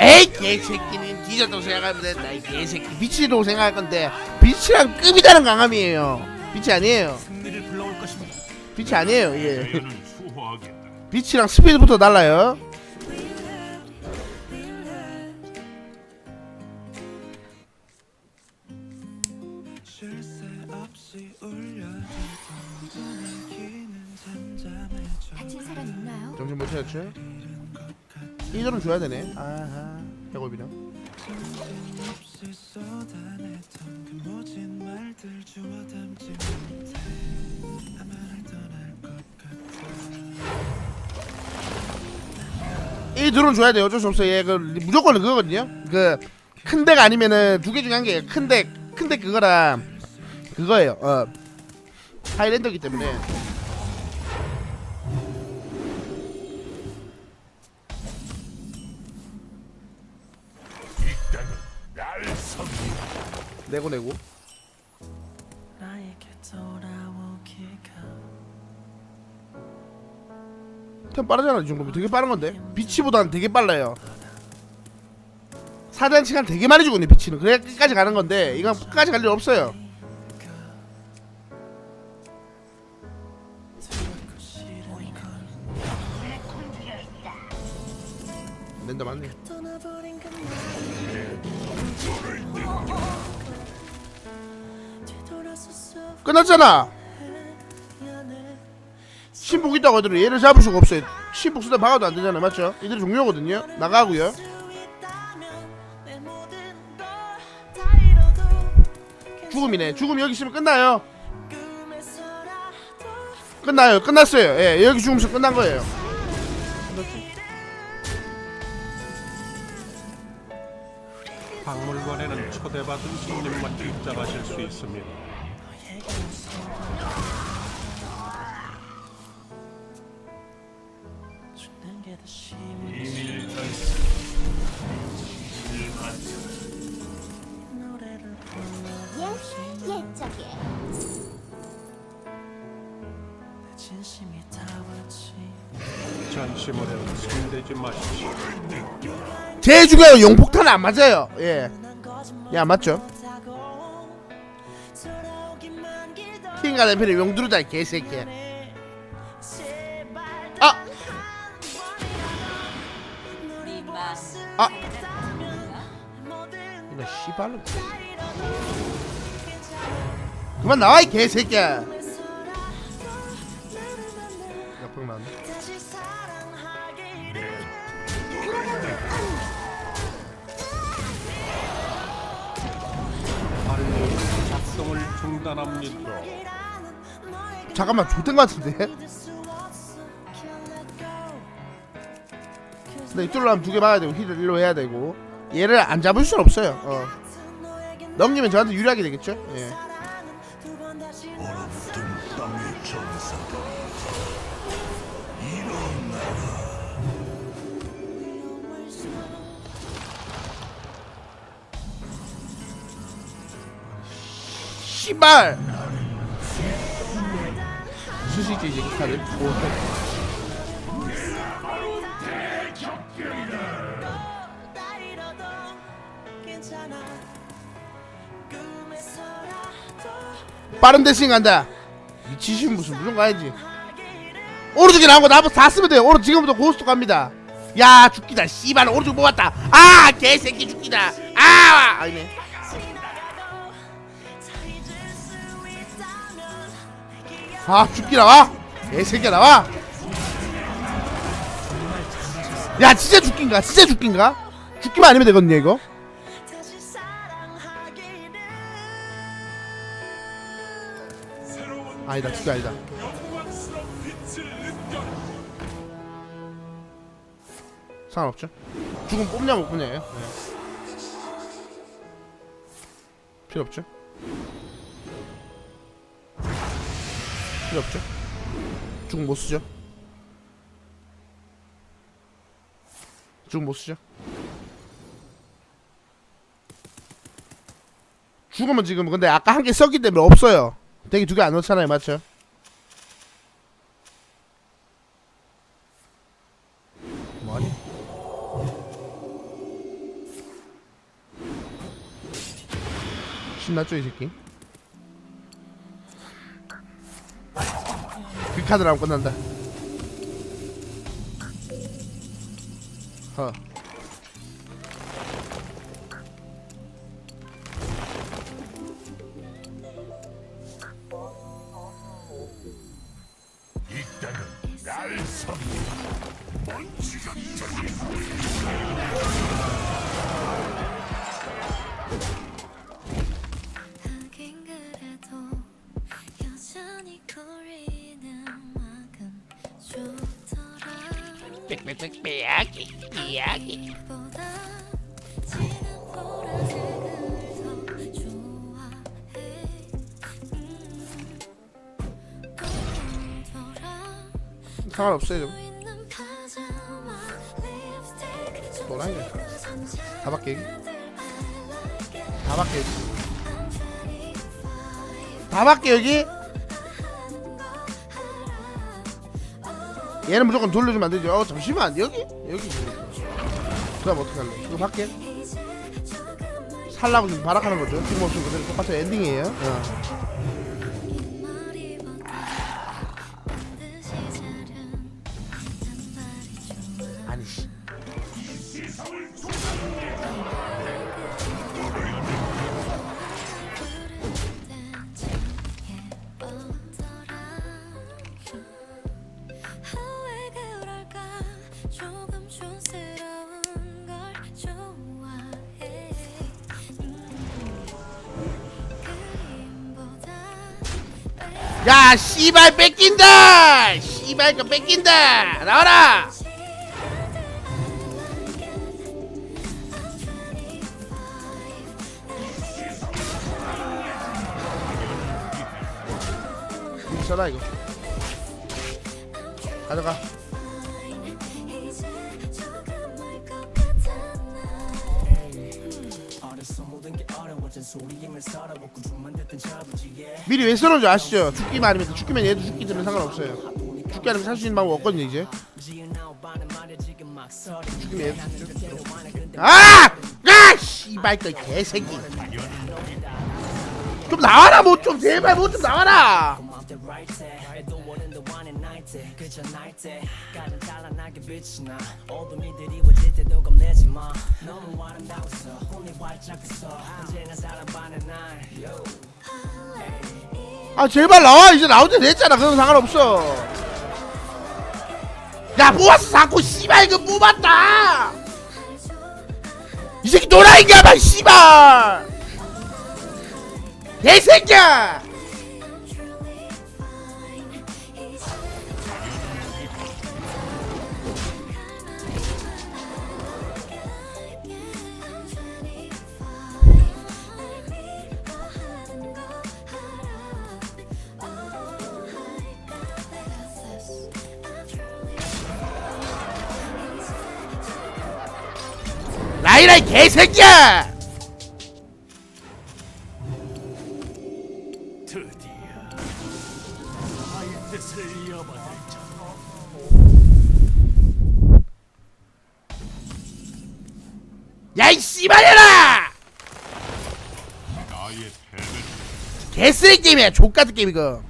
에이 개새끼는 뒤졌다고 생각하면 된다 이 개새끼 빛이라고 생각할 건데 빛이랑 급이 다른 강함이에요 빛이 아니에요 승리를 불러올 것입니다. 빛이 아니에요 예 수호하겠다. 빛이랑 스피드부터 달라요? 정신 못 차렸죠? 이대로 줘야 되네. 아하. 같아 이 드론 줘야 돼요. 어쩔 수 없어요. 얘그 무조건 그거거든요. 그 큰 덱 아니면은 두 개 중에 한 개 큰 덱 큰 덱 그거랑 그거예요. 어 하이랜더기 때문에 내고 내고. 템 빠르잖아 이 정도면. 되게 빠른 건데. 비치보다는 되게 빨라요. 사단 시간 되게 많이 주거든요 비치는. 그래야 끝까지 가는 건데 이건 끝까지 갈 일 없어요. 낸다 맞네 끝났잖아. 신복 있다고 하더니 얘를 잡을 수가 없어요. 신복 쓰다 박아도 안 되잖아요 맞죠? 이들이 종료거든요. 나가고요. 죽음이네. 죽음 여기 있으면 끝나요. 끝나요. 끝났어요. 예 여기 죽으면 끝난 거예요. 박물관에는 초대받은 손님만 입장하실 수 있습니다. 전시물에는 손대지 마십시오. 건 용폭탄은 안 맞아요 예 예, 안 맞죠? 기다려 킹가 대표님 용두르다 이 개새끼야 아! 아! 이거 씨발로 그만 나와 이 개새끼야 중단합니다. 잠깐만 거 같은데? 근데 이쪽으로 하면 두개 막아야 되고 힐을 일로 해야 되고. 얘를 안 잡을 수는 없어요. 어. 넘기면 저한테 유리하게 되겠죠? 예 씨발. 수시지 이제 괜찮아 꿈에서라도 빠른 데스윙 간다. 미치신 무슨 무슨 가야지. 오른쪽에 나온 거 나무 다 쓰면 돼요. 오른 지금부터 고스톱 갑니다. 야 죽기다. 씨발 오른쪽 뽑았다. 아 개새끼 죽기다. 아 아니네 아 죽기 나와? 개새끼야 나와? 야 진짜 죽긴가? 진짜 죽긴가? 죽기만 아니면 되거든요 이거? 아니다 죽기 아니다. 상관없죠? 죽음 뽑냐 못 뽑냐예요. 네. 필요 없죠 필요 없죠? 중 못 쓰죠? 중 못 쓰죠? 죽으면 지금 근데 아까 한 개 썼기 때문에 없어요. 대기 두 개 안 넣잖아요 맞죠? 뭐하니? 신났죠 이 새끼? 카드 나오면 끝난다. 허 이따는 날 섬기 먼지가 하긴 빽빽빽빽 돌아 상관없어요 좀. 노랑이야 다 it 다25다 여기 얘는 무조건 돌려주면 안 되죠. 어 잠시만. 여기? 여기. 그 다음 어떻게 할래? 이거 밖에? 살라고 지금 발악하는 거죠? 지금 없으면 그대로 똑같은 엔딩이에요? 어. 아니 야 씨발 뺏긴다! 씨발 거 뺏긴다! 나와라! 써라 이거. 가져가 미리 왜 써놓은 줄 아시죠? 죽기만 아니면 죽기면 얘도 죽기 때문에 상관없어요 죽기 아니면 살수 있는 방법 없거든요 이제 죽기면 얘도 죽죠 아! 아! 씨발 거 개새끼 좀 나와라 뭐 좀 제발 뭐 좀 나와라 때 그저 night 때 가장 찬란하게 빛이 나. 어둠이 드리워질 때도 겁내지 마. 너무 아름다웠어. 혼이 활짝 있어. 언제나 사랑받는 날. Yo. 아 제발 나와. 이제 나올 때 됐잖아. 그건 상관없어. 야 뽑았어 자꾸 씨발 이거 뽑았다. 이 새끼 노라인가 봐 씨발. 개새끼야 라이라이 개새끼야! 야이 패배를 개쓰레기 게임이야 족같은 게임 이거